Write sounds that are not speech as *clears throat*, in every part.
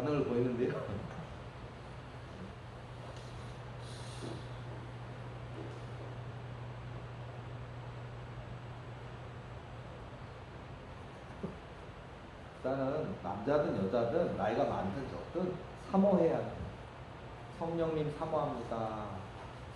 반응을 보이는데요. 일단은 남자든 여자든 나이가 많든 적든 사모해야 돼. 성령님 사모합니다.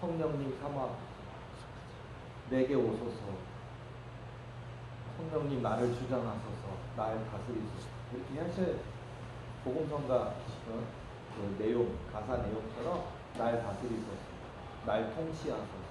성령님 사모합니다. 내게 오소서. 성령님 나를 주장하소서. 날 다스리소서. 이렇게 하셔야 돼. 복음성가 어, 그 내용, 가사 내용처럼 날 다스리소서. 날 통치하소서.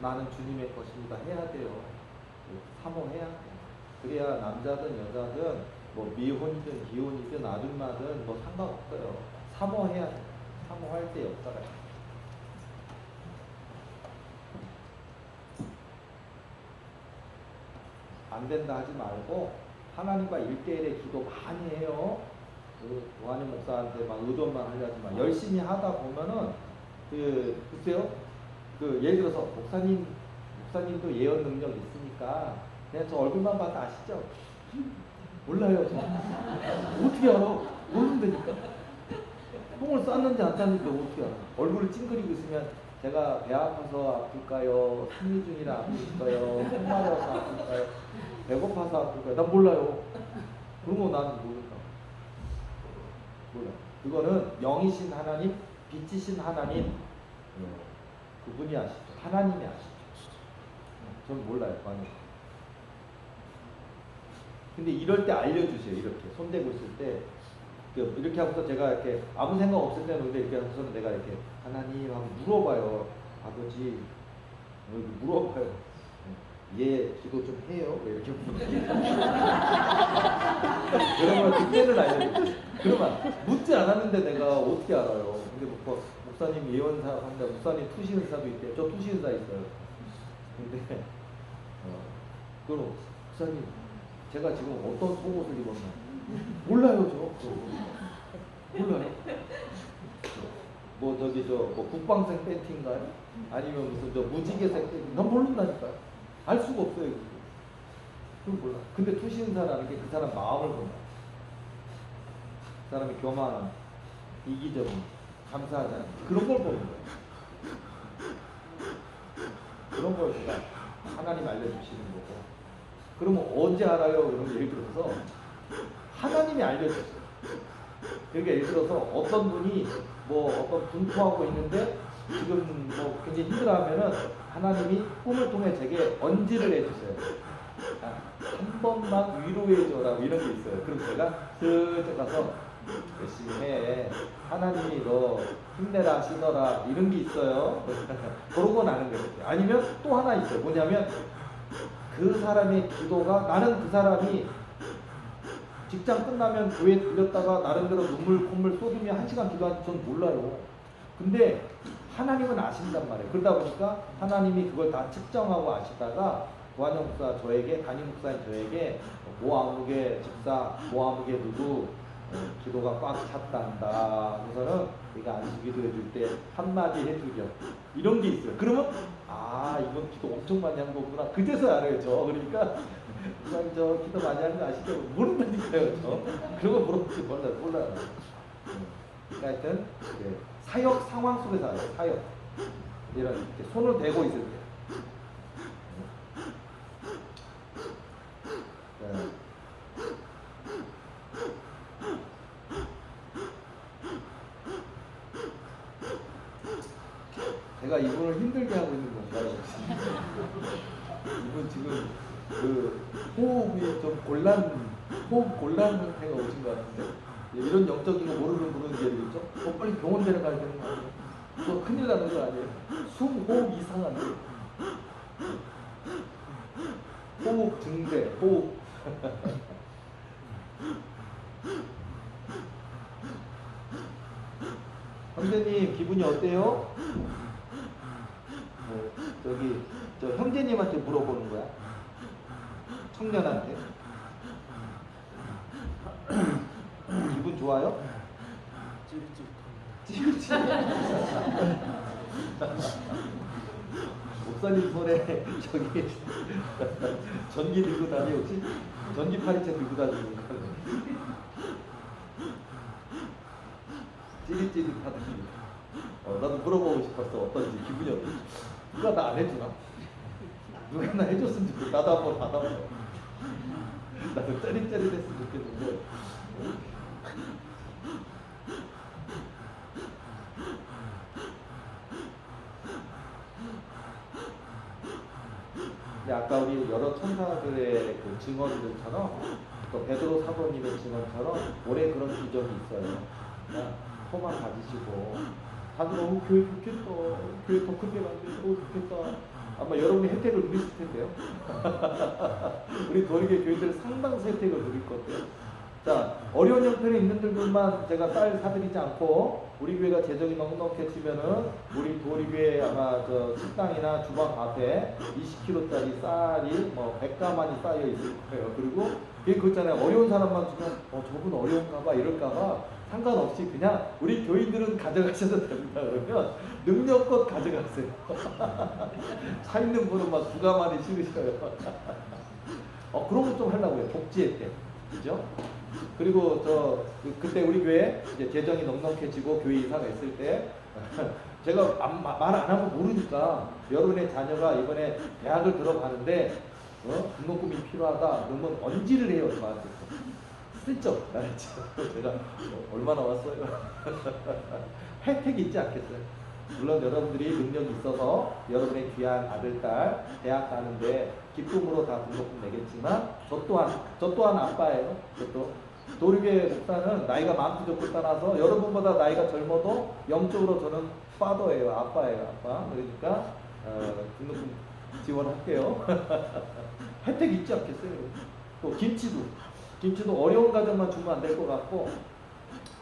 나는 주님의 것입니다. 해야 돼요. 사모해야 돼. 그래야 남자든 여자든 뭐 미혼이든 기혼이든 아줌마든 뭐 상관없어요. 사모해야 돼. 사모할 때 역사가 있어요. 안 된다 하지 말고 하나님과 일대일의 기도 많이 해요. 그 노한희 목사한테 막 의존만 하려지 만 열심히 하다 보면은 그 글쎄요 그 예를 들어서 목사님 목사님도 예언 능력 있으니까 그냥 저 얼굴만 봐도 아시죠? 몰라요 저 어떻게 알아? 모른다니까 똥을 쌌는지 안 쌌는지 어떻게 알아? 얼굴을 찡그리고 있으면 제가 배 아파서 아플까요? 승리 중이라 아플까요? 콧마려서 아플까요? 배고파서 아플까요? 난 몰라요. 그런 거 나는 모른다. 그거는 영이신 하나님, 빛이신 하나님, 어, 그분이 아시죠. 하나님이 아시죠. 저는 몰라요. 관이. 근데 이럴 때 알려주세요. 이렇게 손대고 있을 때그 이렇게 하고서 제가 이렇게 아무 생각 없을 때는 근데 이렇게 하고서는 내가 이렇게 하나님 하고 물어봐요. 아버지 어, 이렇게 물어봐요. 얘 기도 좀 해요. 왜 이렇게 물어봐요. *laughs* 그러면 그때는 알려줘. 그러면 묻지 않았는데 내가 어떻게 알아요? 근데 뭐 목사님 예언사 한다. 목사님 투시 은사도 있대요. 저 투시 은사 있어요. 근데 어, 그럼 목사님 제가 지금 어떤 속옷을 입었나? 몰라요 저. 몰라요. 뭐 저기 저 뭐 국방생 팬티인가요? 아니면 무슨 저 무지개색 팬티? 난 모른다니까요. 알 수가 없어요. 그건 몰라. 근데 투신사라는 게 그 사람 마음을 본다. 그 사람이 교만한, 이기적인, 감사하지 않은 그런 걸 보는 거예요. 그런 걸 제가 하나님 알려주시는 거고. 그러면 언제 알아요? 그러면 예를 들어서 하나님이 알려줬어요. 그러니까 예를 들어서 어떤 분이 뭐 어떤 분투하고 있는데 지금 뭐 굉장히 힘들어하면은 하나님이 꿈을 통해 제게 언지를 해주세요. 아, 한 번만 위로해줘라고 이런 게 있어요. 그럼 제가 슬쩍 가서 열심히 해. 하나님이 너 힘내라 쉬너라 이런 게 있어요. *laughs* 건 아는 거예요. 아니면 또 하나 있어요. 뭐냐면 그 사람의 기도가 나는 그 사람이 직장 끝나면 교회 들렸다가 나름대로 눈물 콧물 쏟으며 한 시간 기도하는지 전 몰라요. 근데 하나님은 아신단 말이에요. 그러다 보니까 하나님이 그걸 다 측정하고 아시다가 보안영 목사 저에게 담임 목사님 저에게 모 아무개 집사 모 아무개 누구 어, 기도가 꽉 찼단다. 그래서는 네가 안수 기도 해 줄 때 한마디 해주렴. 이런 게 있어요. 그러면 아 이건 기도 엄청 많이 한 거구나. 그제서 알아요. 저 그러니까 *laughs* 목사님 저 기도 많이 하는 거 아시죠? 모른다니까요. 저 그런 거 물어보지 몰라요. 몰라요. 음. 그러니까 하여튼 그 사역 상황 속에서 알아요. 사역 이런 이렇게 손을 대고 있을 때. 네. 제가 이분을 힘들게 하고 있는 건가요? *laughs* 이분 지금 그 호흡이 좀 곤란, 호흡 곤란 상태가 오신 것 같은데 예, 이런 영적인 거 모르는 분은 이제 되겠죠? 어, 빨리 병원 데려가야 되는 거 아니에요? 저 큰일 나는 거 아니에요? 숨 호흡 이상한데 호흡 증세, 호흡 *laughs* 형제님 기분이 어때요? 뭐, *laughs* 저기 저 형제님한테 물어보는 거야. 청년한테. *clears throat* 기분 좋아요? 찌릿찌릿. *laughs* 목사님 손에 저기 *laughs* 전기 들고 다니 혹시 전기 파리채 들고 다니는 거? 찌릿찌릿하더니 어, 나도 물어보고 싶었어 어떤지 기분이 어떤지 누가 나 안 해주나? 누가 나 해줬으면 좋겠다 나도 한번 받아봐 나도 쩌릿쩌릿했으면 좋겠는데 근데 아까 우리 여러 천사들의 그 증언들처럼 또 베드로 사도님의 증언처럼 올해 그런 기적이 있어요. 그냥 소망 가지시고 다들 너무 교회 좋겠다. 교회 더 크게 만들고 좋겠다. 아마 여러분이 혜택을 누리실 텐데요. *laughs* 우리 도리교 교회들 상당수 혜택을 누릴 건데요. 자, 어려운 형편에 있는 분들만 제가 쌀 사드리지 않고 우리 교회가 재정이 넉넉해지면은 우리 도리교회 아마 저 식당이나 주방 앞에 20kg짜리 쌀이 뭐 100가만이 쌓여 있을 거예요. 그리고 그게 그렇잖아요. 어려운 사람만 주면 어 저분 어려운가봐 이럴까봐 상관없이 그냥 우리 교인들은 가져가셔도 됩니다. 그러면 능력껏 가져가세요. *laughs* 차 있는 분은 막두 가만이 실으셔요. 어 그런 거 좀 하려고요. 복지 혜택. 그죠? 그리고 저 그- 그때 우리 교회 이제 재정이 넉넉해지고 교회 이사가 있을 때 *laughs* 제가 말 안 하면 모르니까 여러분의 자녀가 이번에 대학을 들어가는데 어? 등록금이 필요하다 그러면 언지를 해요 저한테 슬쩍 알았죠? 제가 어, 얼마 나 왔어요? *laughs* 혜택이 있지 않겠어요? 물론 여러분들이 능력이 있어서 여러분의 귀한 아들, 딸 대학 가는데 기쁨으로 다 등록금 내겠지만 저 또한 저 또한 아빠예요. 저도 도르게 목사는 나이가 많고 적고 떠나서 여러분보다 나이가 젊어도 영적으로 저는 파더예요. 아빠예요. 아빠. 그러니까 어, 등록금 지원할게요. *laughs* 혜택 있지 않겠어요? 또 김치도 김치도 어려운 가정만 주면 안 될 것 같고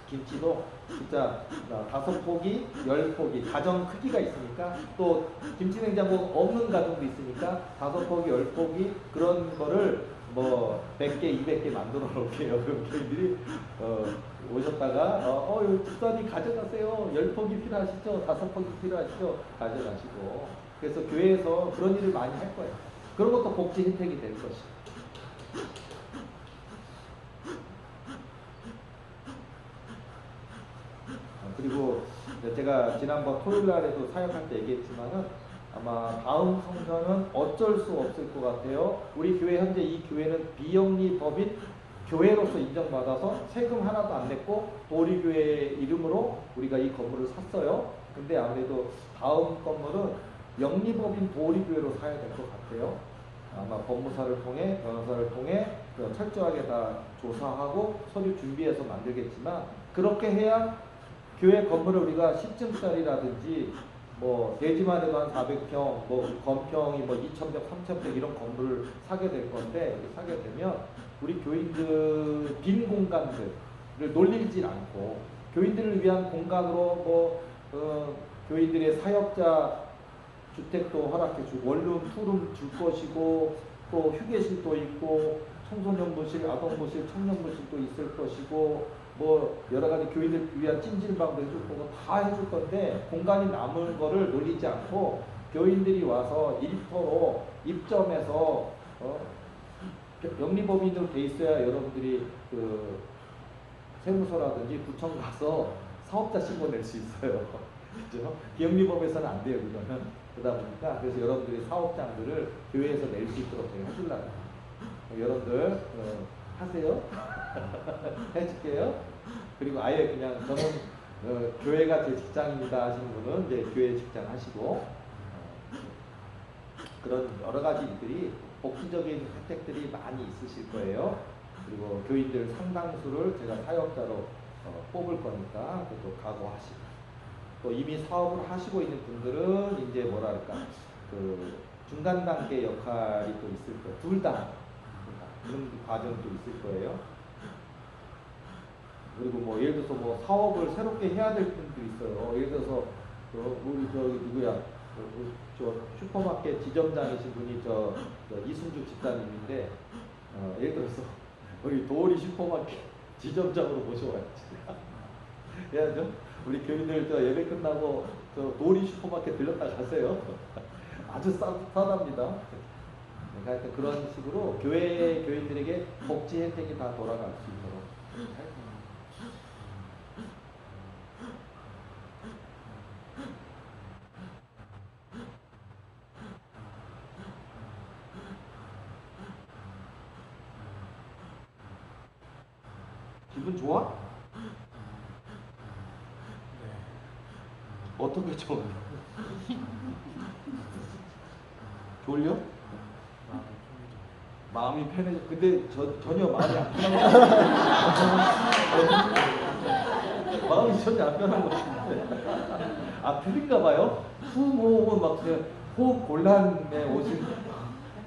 김치도 진짜 어, 다섯 포기, 열 포기 가정 크기가 있으니까 또 김치 냉장고 없는 가정도 있으니까 다섯 포기, 열 포기 그런 거를 뭐 100개, 200개 만들어 놓을게요. *laughs* 그럼 저희들이 어, 오셨다가 어, 어 집사님 가져가세요. 열 포기 필요하시죠? 다섯 포기 필요하시죠? 가져가시고 그래서 교회에서 그런 일을 많이 할 거예요. 그런 것도 복지 혜택이 될 것이. 어, 그리고 제가 지난번 토요일 날에도 사역할 때 얘기했지만은 아마 다음 성전은 어쩔 수 없을 것 같아요. 우리 교회 현재 이 교회는 비영리 법인 교회로서 인정받아서 세금 하나도 안 냈고 도리교회 이름으로 우리가 이 건물을 샀어요. 근데 아무래도 다음 건물은 영리법인 도리교회로 사야 될 것 같아요. 아마 법무사를 통해 변호사를 통해 그 철저하게 다 조사하고 서류 준비해서 만들겠지만 그렇게 해야 교회 건물을 우리가 10층짜리라든지 뭐 대지만 해도 한 400평, 뭐 건평이 뭐 2,000평, 3,000평 이런 건물을 사게 될 건데 사게 되면 우리 교인들 빈 공간들을 놀리질 않고 교인들을 위한 공간으로 뭐 어, 교인들의 사역자 주택도 허락해 주고 원룸, 투룸 줄 것이고 또 휴게실도 있고 청소년부실, 아동부실, 청년부실도 있을 것이고 뭐 여러 가지 교인들 위한 찜질방도 해줄 거고 다 해줄 건데 공간이 남은 거를 놀리지 않고 교인들이 와서 일터로 입점해서 어, 영리법인으로 돼 있어야 여러분들이 그 세무서라든지 구청 가서 사업자 신고 낼 수 있어요. *laughs* 그죠? 비영리법에서는 안 돼요, 그거는. 그러다 보니까 그래서 여러분들이 사업장들을 교회에서 낼 수 있도록 제가 해주려고. 여러분들 어, 하세요. *laughs* *laughs* 해줄게요. 그리고 아예 그냥 저는 어, 교회가 제 직장입니다 하시는 분은 이제 교회 직장 하시고 어, 그런 여러 가지 일들이 복지적인 혜택들이 많이 있으실 거예요. 그리고 교인들 상당수를 제가 사역자로 어, 뽑을 거니까 그것도 각오하시고 또 이미 사업을 하시고 있는 분들은 이제 뭐랄까 그 중간 단계 역할이 또 있을 거예요. 둘 다. 그런 과정도 있을 거예요. 그리고 뭐 예를 들어서 뭐 사업을 새롭게 해야 될 분도 있어요. 예를 들어서 저 우리 저 누구야 저, 저 슈퍼마켓 지점장이신 분이 저, 저 이순주 집사님인데 어, 예를 들어서 *laughs* 우리 도리 슈퍼마켓 지점장으로 모셔와야지. *laughs* 해야죠. 우리 교인들 저 예배 끝나고 저 도리 슈퍼마켓 들렸다 가세요. *laughs* 아주 싸, 싸답니다. 그러니까 하여튼 그런 식으로 교회 교인들에게 복지 혜택이 다 돌아갈 수 있도록 할 겁니다. 기분 좋아? 어떻게 좀 졸려? 마음이 편해져. 근데 저, 전혀 마음이 안 편한 거 마음이 전혀 안 편한 거 같은데. 아, 틀린가 봐요? 수모음은 막 그냥 호흡 곤란에 오신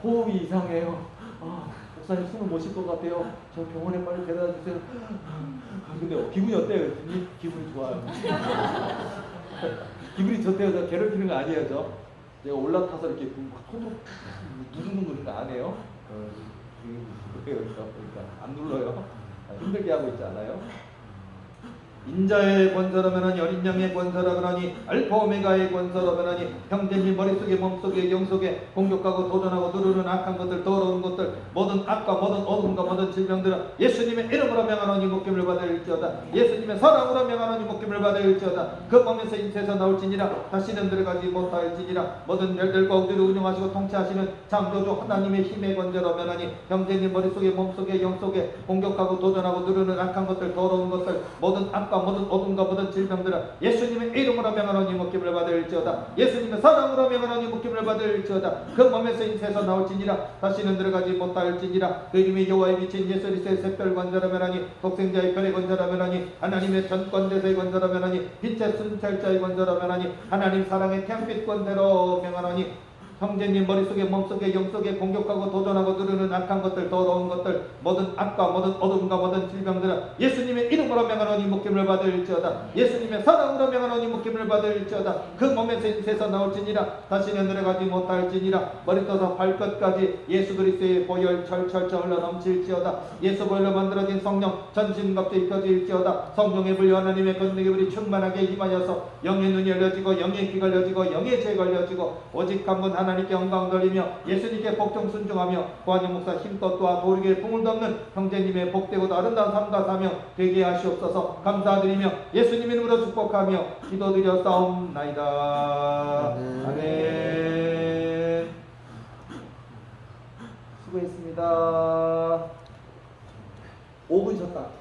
호흡이 이상해요. 아, 목사님 숨을 못 쉴 것 같아요. 저 병원에 빨리 데려다 주세요. 아, 근데 기분이 어때요? 기분이 좋아요. 기분이 좋대요. 저 괴롭히는 거 아니에요, 저. 제가 올라타서 이렇게 막 손으로 누르는 그런 거안 해요. 어, 그래요, 그러니까 안 눌러요. 아, 힘들게 하고 있지 않아요. 인자의 권세라면 하니 어린 양의 권세라면 하니 알파 오메가의 권세라면 하니 형제님 머릿속에 몸속에 영속에 공격하고 도전하고 누르는 악한 것들 더러운 것들 모든 악과 모든 어둠과 모든 질병들은 예수님의 이름으로 명하노니 목임을 받을지어다. 예수님의 사랑으로 명하노니 목임을 받을지어다. 그 몸에서 인세에서 나올지니라. 다시는 들어가지 못할지니라. 모든 별들과 우주를 운영하시고 통치하시는 창조주 하나님의 힘의 권세라면 하니 형제님 머릿속에 몸속에 영속에 공격하고 도전하고 누르는 악한 것들 더러운 것들 모든 악과 모든 어둠과 모든 질병들은 예수님의 이름으로 명하노니 목임을 받을지어다. 예수님의 사랑으로 명하노니 목임을 받을지어다. 그 몸에서 인세에서 나올지니라. 다시는 들어가지 못할지니라. 그 이름이 여호와의 비친 예수 그리스도의 샛별 관자라면 하니 독생자의 별의 관자라면 하니 하나님의 전권대서의 관자라면 하니 빛의 순찰자의 관자라면 하니 하나님 사랑의 태양빛 권대로 명하노니 형제님 머릿속에 몸속에 영속에 공격하고 도전하고 누르는 악한 것들 더러운 것들 모든 악과 모든 어둠과 모든 질병들은 예수님의 이름으로 명하노니 목임을 받을지어다. 예수님의 사랑으로 명하노니 목임을 받을지어다. 그 몸에서 인세서 나올지니라. 다시는 들어가지 못할지니라. 머리부터 발끝까지 예수 그리스도의 보혈 철철철 흘러 넘칠지어다. 예수 보혈로 만들어진 성령 전신갑주에 입혀질지어다. 성령의 불 하나님의 권능의 불이 충만하게 임하여서 영의 눈이 열려지고 영의 귀가 열려지고 영의 죄가 열려지고 오직 한 분 하나님 께 영광 돌리며 예수님께 복종 순종하며 구한영 목사 힘껏 도와 도리게 풍을 덮는 형제님의 복되고도 아름다운 삶과 사명 되게 하시옵소서. 감사드리며 예수님 이름으로 축복하며 기도드려 싸움나이다. 아멘. 수고했습니다. 5분 쉬었다